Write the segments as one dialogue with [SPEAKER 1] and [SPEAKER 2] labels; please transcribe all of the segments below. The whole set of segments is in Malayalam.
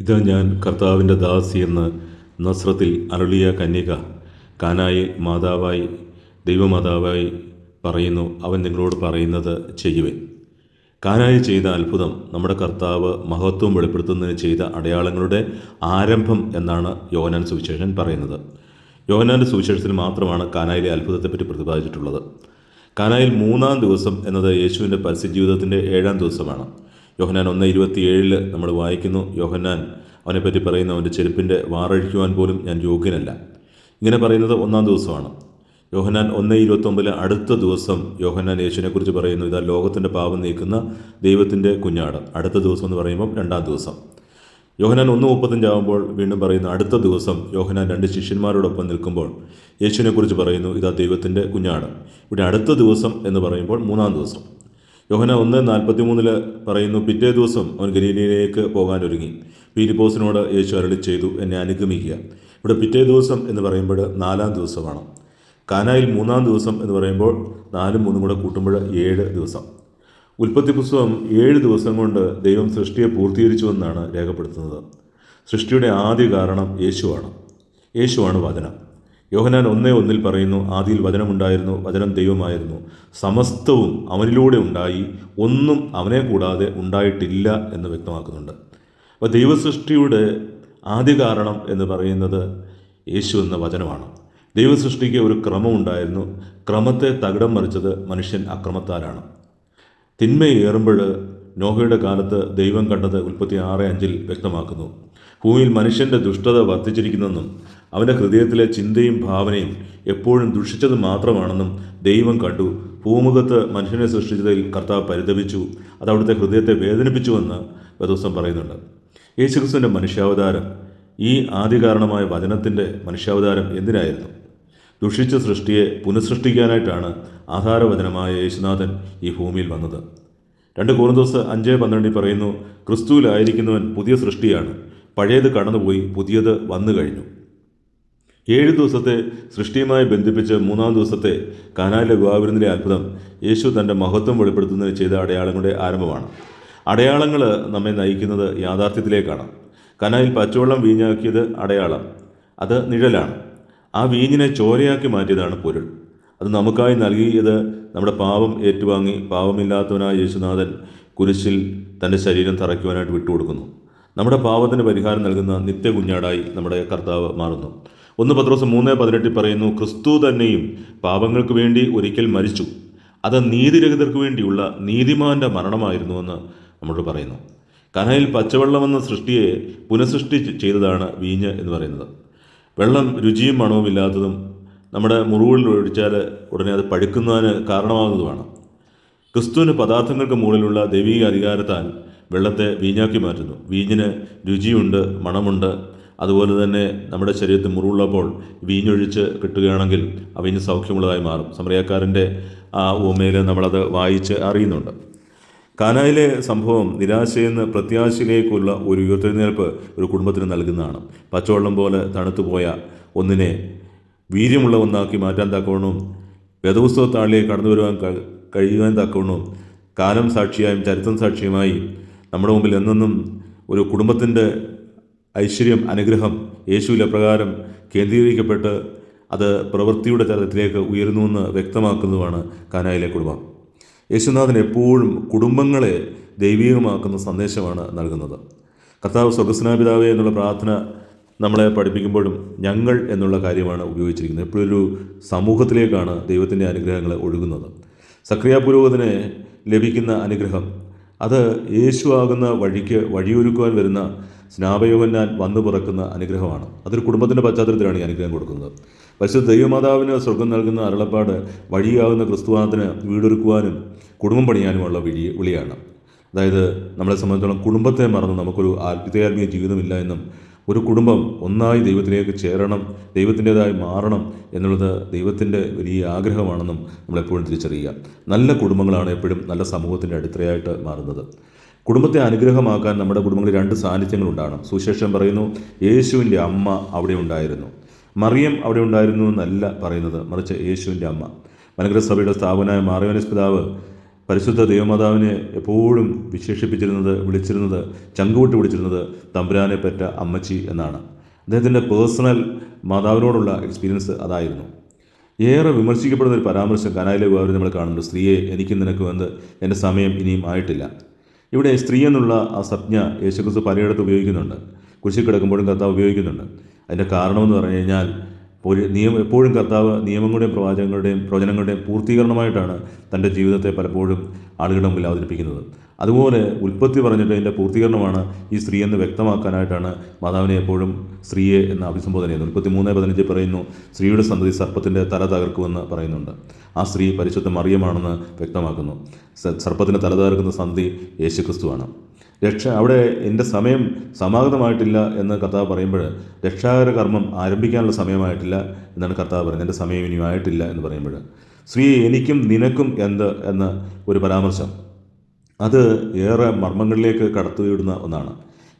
[SPEAKER 1] ഇതാ ഞാൻ കർത്താവിന്റെ ദാസി എന്ന് നസ്രത്തിൽ അരുളിയ കന്യക കാനായി മാതാവായി ദൈവമാതാവായി പറയുന്നു അവൻ നിങ്ങളോട് പറയുന്നത് ചെയ്യുവൻ. കാനായി ചെയ്ത അത്ഭുതം നമ്മുടെ കർത്താവ് മഹത്വം വെളിപ്പെടുത്തുന്നതിന് ചെയ്ത അടയാളങ്ങളുടെ ആരംഭം എന്നാണ് യോഹനാൻ സുവിശേഷൻ പറയുന്നത്. യോഹനാന്റെ സുവിശേഷത്തിൽ മാത്രമാണ് കാനായിലെ അത്ഭുതത്തെപ്പറ്റി പ്രതിപാദിച്ചിട്ടുള്ളത്. കാനായിൽ മൂന്നാം ദിവസം എന്നത് യേശുവിന്റെ പരസ്യ ജീവിതത്തിന്റെ ഏഴാം ദിവസമാണ്. യോഹനാൻ ഒന്ന് ഇരുപത്തിയേഴിൽ നമ്മൾ വായിക്കുന്നു യോഹന്നാൻ അവനെപ്പറ്റി പറയുന്ന അവന്റെ ചെരുപ്പിന്റെ വാറഴിക്കുവാൻ പോലും ഞാൻ യോഗ്യനല്ല. ഇങ്ങനെ പറയുന്നത് ഒന്നാം ദിവസമാണ്. യോഹനാൻ ഒന്ന് ഇരുപത്തൊമ്പതിലെ അടുത്ത ദിവസം യോഹനാൻ യേശുവിനെക്കുറിച്ച് പറയുന്നു ഇതാ ലോകത്തിന്റെ പാപം നീക്കുന്ന ദൈവത്തിന്റെ കുഞ്ഞാട്. അടുത്ത ദിവസം എന്ന് പറയുമ്പോൾ രണ്ടാം ദിവസം. യോഹനാൻ ഒന്ന് മുപ്പത്തഞ്ചാകുമ്പോൾ വീണ്ടും പറയുന്നു അടുത്ത ദിവസം യോഹനാൻ രണ്ട് ശിഷ്യന്മാരോടൊപ്പം നിൽക്കുമ്പോൾ യേശുവിനെക്കുറിച്ച് പറയുന്നു ഇതാ ദൈവത്തിന്റെ കുഞ്ഞാട് ഇവിടെ അടുത്ത ദിവസം എന്ന് പറയുമ്പോൾ മൂന്നാം ദിവസം. യോഹന ഒന്ന് നാൽപ്പത്തി മൂന്നിൽ പറയുന്നു പിറ്റേ ദിവസം അവൻ ഗലീലയിലേക്ക് പോകാൻ ഒരുങ്ങി. പീലിപ്പോസിനോട് യേശു അരളി ചെയ്തു എന്നെ അനുഗമിക്കുക. ഇവിടെ പിറ്റേ ദിവസം എന്ന് പറയുമ്പോൾ നാലാം ദിവസമാണ്. കാനായിൽ മൂന്നാം ദിവസം എന്ന് പറയുമ്പോൾ നാലും മൂന്നും കൂടെ കൂട്ടുമ്പോൾ ഏഴ് ദിവസം. ഉൽപ്പത്തി പുസ്തകം ഏഴ് ദിവസം കൊണ്ട് ദൈവം സൃഷ്ടിയെ പൂർത്തീകരിച്ചുവെന്നാണ് രേഖപ്പെടുത്തുന്നത്. സൃഷ്ടിയുടെ ആദ്യ കാരണം യേശുവാണ്. യേശുവാണ് വചനം. യോഹനാൻ ഒന്നേ ഒന്നിൽ പറയുന്നു ആദിയിൽ വചനമുണ്ടായിരുന്നു വചനം ദൈവമായിരുന്നു. സമസ്തവും അവനിലൂടെ ഉണ്ടായി ഒന്നും അവനെ കൂടാതെ ഉണ്ടായിട്ടില്ല എന്ന് വ്യക്തമാക്കുന്നുണ്ട്. അപ്പോൾ ദൈവസൃഷ്ടിയുടെ ആദ്യ കാരണം എന്ന് പറയുന്നത് യേശു എന്ന വചനമാണ്. ദൈവസൃഷ്ടിക്ക് ഒരു ക്രമമുണ്ടായിരുന്നു. ക്രമത്തെ തകിടം മറിച്ചത് മനുഷ്യൻ അക്രമത്താലാണ്. തിന്മയേറുമ്പോൾ നോഹയുടെ കാലത്ത് ദൈവം കണ്ടത് ഉൽപ്പത്തി ആറ് അഞ്ചിൽ വ്യക്തമാക്കുന്നു. ഭൂമിയിൽ മനുഷ്യന്റെ ദുഷ്ടത വർദ്ധിച്ചിരിക്കുന്നെന്നും അവന്റെ ഹൃദയത്തിലെ ചിന്തയും ഭാവനയും എപ്പോഴും ദുഷിച്ചത് മാത്രമാണെന്നും ദൈവം കണ്ടു. ഭൂമുഖത്ത് മനുഷ്യനെ സൃഷ്ടിച്ചതിൽ കർത്താവ് പരിതപിച്ചു അത് അവിടുത്തെ ഹൃദയത്തെ വേദനിപ്പിച്ചുവെന്ന് വേദോസം പറയുന്നുണ്ട്. യേശുക്രിസ്തുവിന്റെ മനുഷ്യാവതാരം ഈ ആദ്യകാരണമായ വചനത്തിന്റെ മനുഷ്യാവതാരം എന്തിനായിരുന്നു? ദുഷിച്ച സൃഷ്ടിയെ പുനഃസൃഷ്ടിക്കാനായിട്ടാണ് ആധാരവചനമായ യേശുനാഥൻ ഈ ഭൂമിയിൽ വന്നത്. രണ്ട് കോറിന്തോസ് അഞ്ച് പന്ത്രണ്ടിൽ പറയുന്നു ക്രിസ്തുവിലായിരിക്കുന്നവൻ പുതിയ സൃഷ്ടിയാണ്. പഴയത് കടന്നുപോയി പുതിയത് വന്നു കഴിഞ്ഞു. ഏഴ് ദിവസത്തെ സൃഷ്ടിയുമായി ബന്ധിപ്പിച്ച് മൂന്നാം ദിവസത്തെ കാനാലിലെ ഗുഹാവിരുന്നിലെ അത്ഭുതം യേശു തന്റെ മഹത്വം വെളിപ്പെടുത്തുന്നതിന് ചെയ്ത അടയാളങ്ങളുടെ ആരംഭമാണ്. അടയാളങ്ങൾ നമ്മെ നയിക്കുന്നത് യാഥാർത്ഥ്യത്തിലേക്കാണ്. കനായിൽ പച്ചവെള്ളം വീഞ്ഞാക്കിയത് അടയാളം. അത് നിഴലാണ്. ആ വീഞ്ഞിനെ ചോരയാക്കി മാറ്റിയതാണ് പൊരുൾ. അത് നമുക്കായി നൽകിയത് നമ്മുടെ പാപം ഏറ്റുവാങ്ങി പാപമില്ലാത്തവനായ യേശുനാഥൻ കുരിശിൽ തന്റെ ശരീരം തറയ്ക്കുവാനായിട്ട് വിട്ടുകൊടുക്കുന്നു. നമ്മുടെ പാപത്തിന് പരിഹാരം നൽകുന്ന നിത്യ കുഞ്ഞാടായി നമ്മുടെ കർത്താവ് മാറുന്നു. ഒന്ന് പത്രോസ് മൂന്ന് പതിനെട്ടിൽ പറയുന്നു ക്രിസ്തു തന്നെയും പാപങ്ങൾക്ക് വേണ്ടി ഒരിക്കൽ മരിച്ചു. അത് നീതിരഹിതർക്ക് വേണ്ടിയുള്ള നീതിമാന്റെ മരണമായിരുന്നുവെന്ന് നമ്മളോട് പറയുന്നു. കനയിൽ പച്ചവെള്ളമെന്ന സൃഷ്ടിയെ പുനഃസൃഷ്ടി ചെയ്തതാണ് വീഞ്ഞ് എന്ന് പറയുന്നത്. വെള്ളം രുചിയും മണവും ഇല്ലാത്തതും നമ്മുടെ മുറിവുകളിൽ ഒഴിച്ചാൽ ഉടനെ അത് പഴുക്കുന്നതിന് കാരണമാകുന്നതുമാണ് ക്രിസ്തുവിന് പദാർത്ഥങ്ങൾക്ക് മുകളിലുള്ള ദൈവിക അധികാരത്താൽ വെള്ളത്തെ വീഞ്ഞാക്കി മാറ്റുന്നു. വീഞ്ഞിന് രുചിയുണ്ട് മണമുണ്ട്. അതുപോലെ തന്നെ നമ്മുടെ ശരീരത്തിൽ മുറിവുള്ളപ്പോൾ വീഞ്ഞൊഴിച്ച് കിട്ടുകയാണെങ്കിൽ ആ വീഞ്ഞ് സൗഖ്യമുള്ളതായി മാറും. സമറിയാക്കാരന്റെ ആ ഓമയിൽ നമ്മളത് വായിച്ച് അറിയുന്നുണ്ട്. കാനായിലെ സംഭവം നിരാശയിൽ നിന്ന് പ്രത്യാശയിലേക്കുള്ള ഒരു ഉയർത്തെഴുന്നേൽപ്പ് ഒരു കുടുംബത്തിന് നൽകുന്നതാണ്. പച്ചവെള്ളം പോലെ തണുത്തുപോയ ഒന്നിനെ വീര്യമുള്ള ഒന്നാക്കി മാറ്റാൻ തക്കവണ്ണവും വേദപുസ്തക താളിലേക്ക് കടന്നു വരുവാൻ കഴിയുവാൻ തക്കവണ്ണവും കാലം സാക്ഷിയായും ചരിത്രം സാക്ഷിയുമായി നമ്മുടെ മുമ്പിൽ എന്നെന്നും ഒരു കുടുംബത്തിന്റെ ഐശ്വര്യം അനുഗ്രഹം യേശുവിലെ പ്രകാരം കേന്ദ്രീകരിക്കപ്പെട്ട് അത് പ്രവൃത്തിയുടെ തലത്തിലേക്ക് ഉയരുന്നുവെന്ന് വ്യക്തമാക്കുന്നതുമാണ് കാനായിലെ കുടുംബം. യേശുനാഥൻ എപ്പോഴും കുടുംബങ്ങളെ ദൈവീകമാക്കുന്ന സന്ദേശമാണ് നൽകുന്നത്. കർത്താവ് സ്വർഗസ്നാപിതാവേ എന്നുള്ള പ്രാർത്ഥന നമ്മളെ പഠിപ്പിക്കുമ്പോഴും ഞങ്ങൾ എന്നുള്ള കാര്യമാണ് ഉപയോഗിച്ചിരിക്കുന്നത്. എപ്പോഴും ഒരു സമൂഹത്തിലേക്കാണ് ദൈവത്തിന്റെ അനുഗ്രഹങ്ങൾ ഒഴുകുന്നത്. സക്രിയ പുരോഹിതന് ലഭിക്കുന്ന അനുഗ്രഹം അത് യേശു ആകുന്ന വഴിക്ക് വഴിയൊരുക്കുവാൻ വരുന്ന സ്നാപയോഗന്നാൻ വന്നു പിറക്കുന്ന അനുഗ്രഹമാണ്. അതൊരു കുടുംബത്തിന്റെ പശ്ചാത്തലത്തിലാണ് ഈ അനുഗ്രഹം കൊടുക്കുന്നത്. പരിശുദ്ധ ദൈവമാതാവിന് സ്വർഗം നൽകുന്ന അരുളപ്പാട് വഴിയാകുന്ന ക്രിസ്തുവാനത്തിന് വീടൊരുക്കുവാനും കുടുംബം പണിയാനുമുള്ള വിളി വിളിയാണ്. അതായത് നമ്മളെ സംബന്ധിച്ചോളം കുടുംബത്തെ മറന്ന് നമുക്കൊരു ആത്മീയ ജീവിതമില്ല എന്നും ഒരു കുടുംബം ഒന്നായി ദൈവത്തിലേക്ക് ചേരണം ദൈവത്തിന്റെതായി മാറണം എന്നുള്ളത് ദൈവത്തിന്റെ വലിയ ആഗ്രഹമാണെന്നും നമ്മളെപ്പോഴും തിരിച്ചറിയുക. നല്ല കുടുംബങ്ങളാണ് എപ്പോഴും നല്ല സമൂഹത്തിന്റെ അടിത്തറയായിട്ട് മാറുന്നത്. കുടുംബത്തെ അനുഗ്രഹമാക്കാൻ നമ്മുടെ കുടുംബങ്ങളിൽ രണ്ട് സാന്നിധ്യങ്ങളുണ്ടാണ് സുശേഷം പറയുന്നു യേശുവിന്റെ അമ്മ അവിടെ ഉണ്ടായിരുന്നു. മറിയം അവിടെ ഉണ്ടായിരുന്നു എന്നല്ല പറയുന്നത് മറിച്ച് യേശുവിന്റെ അമ്മ. മലങ്കര സഭയുടെ സ്ഥാപനായ മാറിയോനസ് പിതാവ് പരിശുദ്ധ ദൈവമാതാവിനെ എപ്പോഴും വിശേഷിപ്പിച്ചിരുന്നത് വിളിച്ചിരുന്നത് ചങ്കുവിട്ട് വിളിച്ചിരുന്നത് തമ്പുരാനെ പറ്റ അമ്മച്ചി എന്നാണ്. അദ്ദേഹത്തിന്റെ പേഴ്സണൽ മാതാവിനോടുള്ള എക്സ്പീരിയൻസ് അതായിരുന്നു. ഏറെ വിമർശിക്കപ്പെടുന്ന ഒരു പരാമർശം കനായിലെ വിവാഹം നമ്മൾ കാണുന്നുണ്ട്. സ്ത്രീയെ എനിക്കും നിനക്കും എന്ത്? എന്റെ സമയം ഇനിയും ആയിട്ടില്ല. ഇവിടെ സ്ത്രീ എന്നുള്ള ആ സംജ്ഞ യേശുക്രിസ്തു പലയിടത്ത് ഉപയോഗിക്കുന്നുണ്ട്. കുരിശിൽ കിടക്കുമ്പോഴും ഉപയോഗിക്കുന്നുണ്ട്. അതിന്റെ കാരണമെന്ന് പറഞ്ഞു കഴിഞ്ഞാൽ നിയമം എപ്പോഴും കർത്താവ് നിയമങ്ങളുടെയും പ്രവാചകങ്ങളുടെയും പ്രവചനങ്ങളുടെയും പൂർത്തീകരണമായിട്ടാണ് തന്റെ ജീവിതത്തെ പലപ്പോഴും ആളുകളുടെ മുമ്പിൽ അവതരിപ്പിക്കുന്നത്. അതുപോലെ ഉൽപ്പത്തി പറഞ്ഞിട്ട് അതിന്റെ പൂർത്തീകരണമാണ് ഈ സ്ത്രീ എന്ന് വ്യക്തമാക്കാനായിട്ടാണ് മാതാവിനെ എപ്പോഴും സ്ത്രീയെ എന്ന അഭിസംബോധന ചെയ്യുന്നത്. ഉൽപ്പത്തി മൂന്ന് പതിനഞ്ച് പറയുന്നു സ്ത്രീയുടെ സന്തതി സർപ്പത്തിന്റെ തല തകർക്കുമെന്ന് പറയുന്നുണ്ട്. ആ സ്ത്രീ പരിശുദ്ധ മറിയമാണെന്ന് വ്യക്തമാക്കുന്നു. സർപ്പത്തിന്റെ തല തകർക്കുന്ന സന്ധി യേശുക്രിസ്തുവാണ്. രക്ഷ അവിടെ എന്റെ സമയം സമാഗതമായിട്ടില്ല എന്ന് കർത്താവ് പറയുമ്പോൾ രക്ഷാകര കർമ്മം ആരംഭിക്കാനുള്ള സമയമായിട്ടില്ല എന്നാണ് കർത്താവ് പറയുന്നത്. എന്റെ സമയം ഇനിയും ആയിട്ടില്ല എന്ന് പറയുമ്പോൾ. സ്ത്രീ എനിക്കും നിനക്കും എന്ത് എന്ന ഒരു പരാമർശം. അത് ഏറെ മർമ്മങ്ങളിലേക്ക് കടത്തിവിടുന്ന ഒന്നാണ്.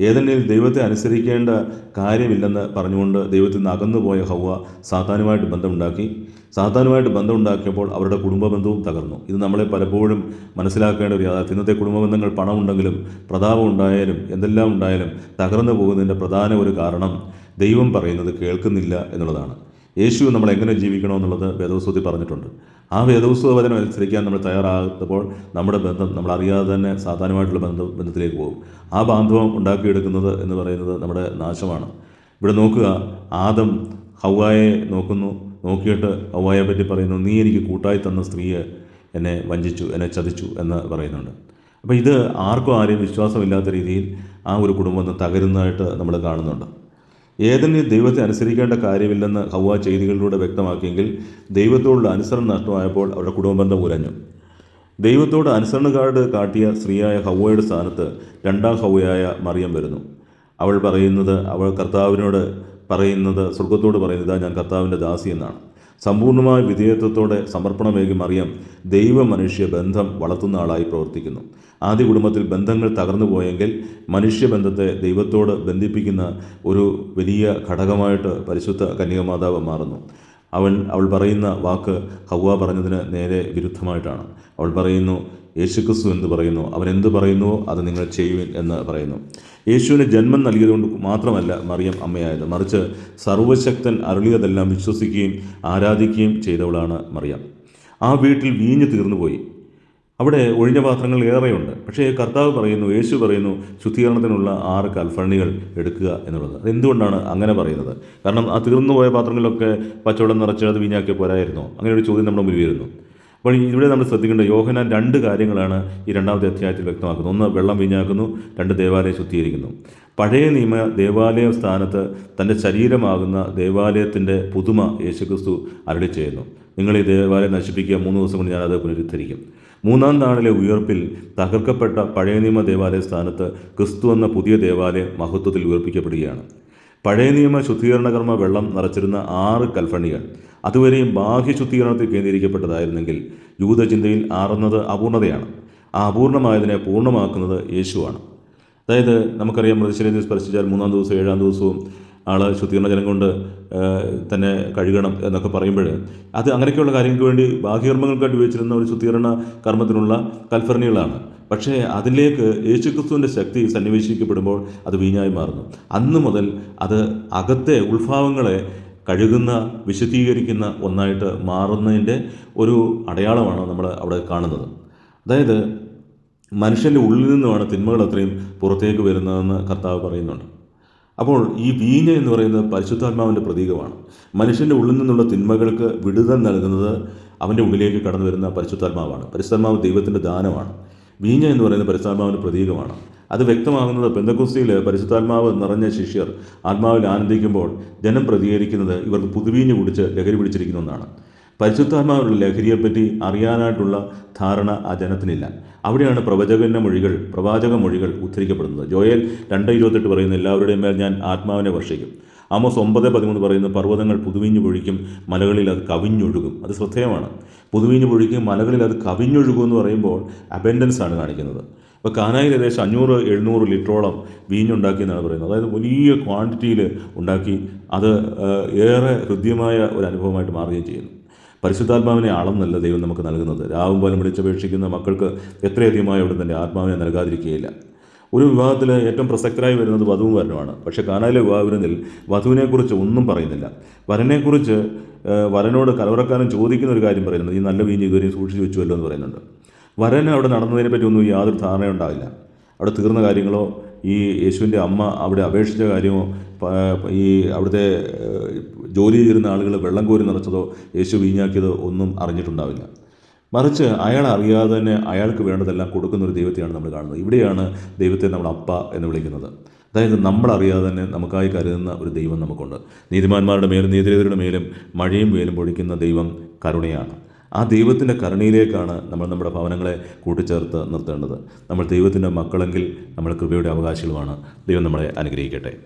[SPEAKER 1] ഏതെന്നിൽ ദൈവത്തെ അനുസരിക്കേണ്ട കാര്യമില്ലെന്ന് പറഞ്ഞുകൊണ്ട് ദൈവത്തിൽ നിന്ന് അകന്നുപോയ ഹൗവ സാത്താനുമായിട്ട് ബന്ധമുണ്ടാക്കി. സാത്താനുമായിട്ട് ബന്ധമുണ്ടാക്കിയപ്പോൾ അവരുടെ കുടുംബ ബന്ധവും തകർന്നു. ഇത് നമ്മളെ പലപ്പോഴും മനസ്സിലാക്കേണ്ട ഒരു യാഥാർത്ഥ്യം. ഇന്നത്തെ കുടുംബ ബന്ധങ്ങൾ പണമുണ്ടെങ്കിലും പ്രതാപം ഉണ്ടായാലും എന്തെല്ലാം ഉണ്ടായാലും തകർന്നു പോകുന്നതിന്റെ പ്രധാന ഒരു കാരണം ദൈവം പറയുന്നത് കേൾക്കുന്നില്ല എന്നുള്ളതാണ്. യേശു നമ്മൾ എങ്ങനെ ജീവിക്കണമെന്നുള്ളത് വേദവസ്തുതി പറഞ്ഞിട്ടുണ്ട്. ആ വേദപുസ്തക വചനം അനുസരിക്കാൻ നമ്മൾ തയ്യാറാകുമ്പോൾ നമ്മുടെ ബന്ധം നമ്മൾ അറിയാതെ തന്നെ സാധാരണമായിട്ടുള്ള ബന്ധം ബന്ധത്തിലേക്ക് പോകും. ആ ബാന്ധവം ഉണ്ടാക്കിയെടുക്കുന്നത് എന്ന് പറയുന്നത് നമ്മുടെ നാശമാണ്. ഇവിടെ നോക്കുക ആദം ഹൗവായെ നോക്കുന്നു. നോക്കിയിട്ട് ഹൗവായെ പറ്റി പറയുന്നു നീ എനിക്ക് കൂട്ടായി തന്ന സ്ത്രീയെ എന്നെ വഞ്ചിച്ചു എന്നെ ചതിച്ചു എന്ന് പറയുന്നുണ്ട്. അപ്പോൾ ഇത് ആർക്കും ആരെയും വിശ്വാസമില്ലാത്ത രീതിയിൽ ആ ഒരു കുടുംബം തകരുന്നതായിട്ട് നമ്മൾ കാണുന്നുണ്ട്. ഏതെങ്കിലും ദൈവത്തെ അനുസരിക്കേണ്ട കാര്യമില്ലെന്ന് ഹൗവ ചെയ്തികളിലൂടെ വ്യക്തമാക്കിയെങ്കിൽ ദൈവത്തോടുള്ള അനുസരണം നഷ്ടമായപ്പോൾ അവരുടെ കുടുംബബന്ധം ഉരഞ്ഞു ദൈവത്തോട് അനുസരണക്കാട് കാട്ടിയ സ്ത്രീയായ ഹൗവയുടെ സ്ഥാനത്ത് രണ്ടാം ഹൗവയായ മറിയം വരുന്നു. അവൾ പറയുന്നത് അവൾ കർത്താവിനോട് പറയുന്നത് സ്വർഗത്തോട് പറയുന്നത് ഞാൻ കർത്താവിന്റെ ദാസി എന്നാണ്. സമ്പൂർണമായ വിധേയത്വത്തോടെ സമർപ്പണമേകി മറിയം ദൈവ മനുഷ്യ ബന്ധം വളർത്തുന്ന ആളായി പ്രവർത്തിക്കുന്നു. ആദ്യ കുടുംബത്തിൽ ബന്ധങ്ങൾ തകർന്നു പോയെങ്കിൽ മനുഷ്യബന്ധത്തെ ദൈവത്തോട് ബന്ധിപ്പിക്കുന്ന ഒരു വലിയ ഘടകമായിട്ട് പരിശുദ്ധ കന്യകമാതാവ് മാറുന്നു. അവൻ അവൾ പറയുന്ന വാക്ക് ഹവ്വ പറഞ്ഞതിന് നേരെ വിരുദ്ധമായിട്ടാണ്. അവൾ പറയുന്നു യേശുക്രിസ്തു എന്ന് പറയുന്നു? അവൻ എന്ത് പറയുന്നുവോ അത് നിങ്ങൾ ചെയ്യുവിൻ എന്ന് പറയുന്നു. യേശുവിന് ജന്മം നൽകിയതുകൊണ്ട് മാത്രമല്ല മറിയം അമ്മയായത്. മറിച്ച് സർവശക്തൻ അരുളിയതെല്ലാം വിശ്വസിക്കുകയും ആരാധിക്കുകയും ചെയ്തവളാണ് മറിയം. ആ വീട്ടിൽ വീഞ്ഞു തീർന്നുപോയി. അവിടെ ഒഴിഞ്ഞ പാത്രങ്ങൾ ഏറെയുണ്ട്. പക്ഷേ കർത്താവ് പറയുന്നു യേശു പറയുന്നു ശുദ്ധീകരണത്തിനുള്ള ആറ് കൽഫണികൾ എടുക്കുക എന്നുള്ളത്. അതെന്തുകൊണ്ടാണ് അങ്ങനെ പറയുന്നത്? കാരണം ആ തീർന്നു പോയ പാത്രങ്ങളിലൊക്കെ പച്ചവെള്ളം നിറച്ച് അത് വീഞ്ഞാക്കിയ പോരായിരുന്നോ. അങ്ങനെ ഒരു ചോദ്യം നമ്മുടെ മുന്നിൽ വരുന്നു അപ്പോൾ ഇവിടെ നമ്മൾ ശ്രദ്ധിക്കേണ്ട യോഹനാൻ രണ്ട് കാര്യങ്ങളാണ് ഈ രണ്ടാമത്തെ അധ്യായത്തിൽ വ്യക്തമാക്കുന്നത്. ഒന്ന് വെള്ളം വീഞ്ഞാക്കുന്നു. രണ്ട് ദേവാലയം ശുദ്ധീകരിക്കുന്നു. പഴയ നിയമ ദേവാലയ സ്ഥാനത്ത് തന്റെ ശരീരമാകുന്ന ദേവാലയത്തിന്റെ പുതുമ യേശുക്രിസ്തു അരളി ചെയ്യുന്നു നിങ്ങൾ ഈ ദേവാലയം നശിപ്പിക്കുക മൂന്ന് ദിവസം കൊണ്ട് ഞാനത് പുനരുദ്ധരിക്കും മൂന്നാം നാളിലെ ഉയർപ്പിൽ തകർക്കപ്പെട്ട പഴയ നിയമ ദേവാലയ സ്ഥാനത്ത് ക്രിസ്തു എന്ന പുതിയ ദേവാലയം മഹത്വത്തിൽ ഉയർപ്പിക്കപ്പെടുകയാണ്. പഴയ നിയമ ശുദ്ധീകരണകർമ്മ വെള്ളം നിറച്ചിരുന്ന ആറ് കൽഫണികൾ അതുവരെയും ബാഹ്യ ശുദ്ധീകരണത്തിൽ കേന്ദ്രീകരിക്കപ്പെട്ടതായിരുന്നെങ്കിൽ യൂതചിന്തയിൽ ആറുന്നത് അപൂർണതയാണ്. ആ അപൂർണമായതിനെ പൂർണമാക്കുന്നത് യേശുവാണ്. അതായത് നമുക്കറിയാം മൃതശരീരത്തിൽ സ്പർശിച്ചാൽ മൂന്നാം ദിവസവും ഏഴാം ദിവസവും ആൾ ശുദ്ധീകരണ ജലം കൊണ്ട് തന്നെ കഴുകണം എന്നൊക്കെ പറയുമ്പോൾ അത് അങ്ങനെയൊക്കെയുള്ള കാര്യങ്ങൾക്ക് വേണ്ടി ബാഹ്യകർമ്മങ്ങൾക്കായിട്ട് ഉപയോഗിച്ചിരുന്ന ഒരു ശുദ്ധീകരണ കർമ്മത്തിനുള്ള കൽഫർണികളാണ് പക്ഷേ അതിലേക്ക് യേശുക്രിസ്തുവിന്റെ ശക്തി സന്നിവേശിക്കപ്പെടുമ്പോൾ അത് വീഞ്ഞായി മാറുന്നു. അന്ന് മുതൽ അത് അകത്തെ ഉത്ഭാവങ്ങളെ കഴുകുന്ന വിശദീകരിക്കുന്ന ഒന്നായിട്ട് മാറുന്നതിന്റെ ഒരു അടയാളമാണ് നമ്മൾ അവിടെ കാണുന്നത്. അതായത് മനുഷ്യന്റെ ഉള്ളിൽ നിന്നുമാണ് തിന്മകൾ അത്രയും പുറത്തേക്ക് വരുന്നതെന്ന് കർത്താവ് പറയുന്നുണ്ട്. അപ്പോൾ ഈ വീഞ്ഞ എന്ന് പറയുന്നത് പരിശുദ്ധാത്മാവിന്റെ പ്രതീകമാണ്. മനുഷ്യന്റെ ഉള്ളിൽ നിന്നുള്ള തിന്മകൾക്ക് വിടുതൽ നൽകുന്നത് അവന്റെ ഉള്ളിലേക്ക് കടന്നു വരുന്ന പരിശുദ്ധാത്മാവാണ്. പരിശുദ്ധാത്മാവ് ദൈവത്തിന്റെ ദാനമാണ്. വീഞ്ഞ എന്ന് പറയുന്നത് പരിശുദ്ധാത്മാവിന്റെ പ്രതീകമാണ്. അത് വ്യക്തമാകുന്നത് പെന്തക്കുസ്തിയിൽ പരിശുദ്ധാത്മാവ് നിറഞ്ഞ ശിഷ്യർ ആത്മാവിൽ ആനന്ദിക്കുമ്പോൾ ജനം പ്രതികരിക്കുന്നത് ഇവർക്ക് പുതുവീഞ്ഞ് കുടിച്ച് ലഹരി പിടിച്ചിരിക്കുന്ന ഒന്നാണ്. പരിശുദ്ധാത്മാവിലുള്ള ലഹരിയെപ്പറ്റി അറിയാനായിട്ടുള്ള ധാരണ ആ ജനത്തിനില്ല. അവിടെയാണ് പ്രവചകന്റെ മൊഴികൾ പ്രവാചക മൊഴികൾ ഉദ്ധരിക്കപ്പെടുന്നത്. ജോയൽ രണ്ട് ഇരുപത്തെട്ട് പറയുന്ന എല്ലാവരുടെയും മേൽ ഞാൻ ആത്മാവിനെ വർഷിക്കും. ആമോസ് ഒമ്പത് പതിമൂന്ന് പറയുന്ന പർവതങ്ങൾ പുതുവിഞ്ഞു പൊഴിക്കും മലകളിൽ അത് കവിഞ്ഞൊഴുകും. അത് ശ്രദ്ധേയമാണ്. പുതുവിഞ്ഞു പൊഴിക്കും മലകളിൽ അത് കവിഞ്ഞൊഴുകും എന്ന് പറയുമ്പോൾ അബൻഡൻസ് ആണ് കാണിക്കുന്നത്. ഇപ്പോൾ കാനായിൽ ഏകദേശം അഞ്ഞൂറ് എഴുന്നൂറ് ലിറ്ററോളം വീഞ്ഞുണ്ടാക്കി എന്നാണ് പറയുന്നത്. അതായത് വലിയ ക്വാണ്ടിറ്റിയിൽ ഉണ്ടാക്കി അത് ഏറെ ഹൃദ്യമായ ഒരു അനുഭവമായിട്ട് മാറുകയും ചെയ്യുന്നു. പരിശുദ്ധാത്മാവിനെ അളന്നല്ല ദൈവം നമുക്ക് നൽകുന്നത്. രാവും പോലും വിളിച്ചപേക്ഷിക്കുന്ന മക്കൾക്ക് എത്രയധികമായി അവിടെ തന്നെ ആത്മാവിനെ നൽകാതിരിക്കുകയില്ല. ഒരു വിവാഹത്തിൽ ഏറ്റവും പ്രസക്തരായി വരുന്നത് വധുവും വരനുമാണ്. പക്ഷേ കാനായിലെ വിവാഹവിരുന്നിൽ വധുവിനെക്കുറിച്ച് ഒന്നും പറയുന്നില്ല. വരനെക്കുറിച്ച് വരനോട് കലവറക്കാരൻ ചോദിക്കുന്ന ഒരു കാര്യം പറയുന്നുണ്ട്. ഈ നല്ല വീഞ്ഞ് ഇതുവരെയും സൂക്ഷിച്ചു വെച്ചുവല്ലോ എന്ന് പറയുന്നുണ്ട്. വരന് അവിടെ നടന്നതിനെ പറ്റി ഒന്നും യാതൊരു ധാരണയുണ്ടാവില്ല അവിടെ തീർന്ന കാര്യങ്ങളോ ഈ യേശുവിന്റെ അമ്മ അവിടെ അപേക്ഷിച്ച കാര്യമോ ഈ അവിടുത്തെ ജോലി ചെയ്യുന്ന ആളുകൾ വെള്ളം കോരി നിറച്ചതോ യേശു വീഞ്ഞാക്കിയതോ ഒന്നും അറിഞ്ഞിട്ടുണ്ടാവില്ല. മറിച്ച് അയാൾ അറിയാതെ തന്നെ അയാൾക്ക് വേണ്ടതെല്ലാം കൊടുക്കുന്ന ഒരു ദൈവത്തെയാണ് നമ്മൾ കാണുന്നത്. ഇവിടെയാണ് ദൈവത്തെ നമ്മൾ അപ്പ എന്ന് വിളിക്കുന്നത്. അതായത് നമ്മളറിയാതെ തന്നെ നമുക്കായി കരുതുന്ന ഒരു ദൈവം നമുക്കുണ്ട്. നീതിമാന്മാരുടെ മേലും നീതിരേതരുടെ മേലും മഴയും വേലും പൊഴിക്കുന്ന ദൈവം കരുണയാണ്. ആ ദൈവത്തിന്റെ കരുണയിലേക്കാണ് നമ്മൾ നമ്മുടെ ഭവനങ്ങളെ കൂട്ടിച്ചേർത്ത് നിർത്തേണ്ടത്. നമ്മൾ ദൈവത്തിന്റെ മക്കളെങ്കിൽ നമ്മൾ കൃപയുടെ അവകാശികളുമാണ്. ദൈവം നമ്മളെ അനുഗ്രഹിക്കട്ടെ.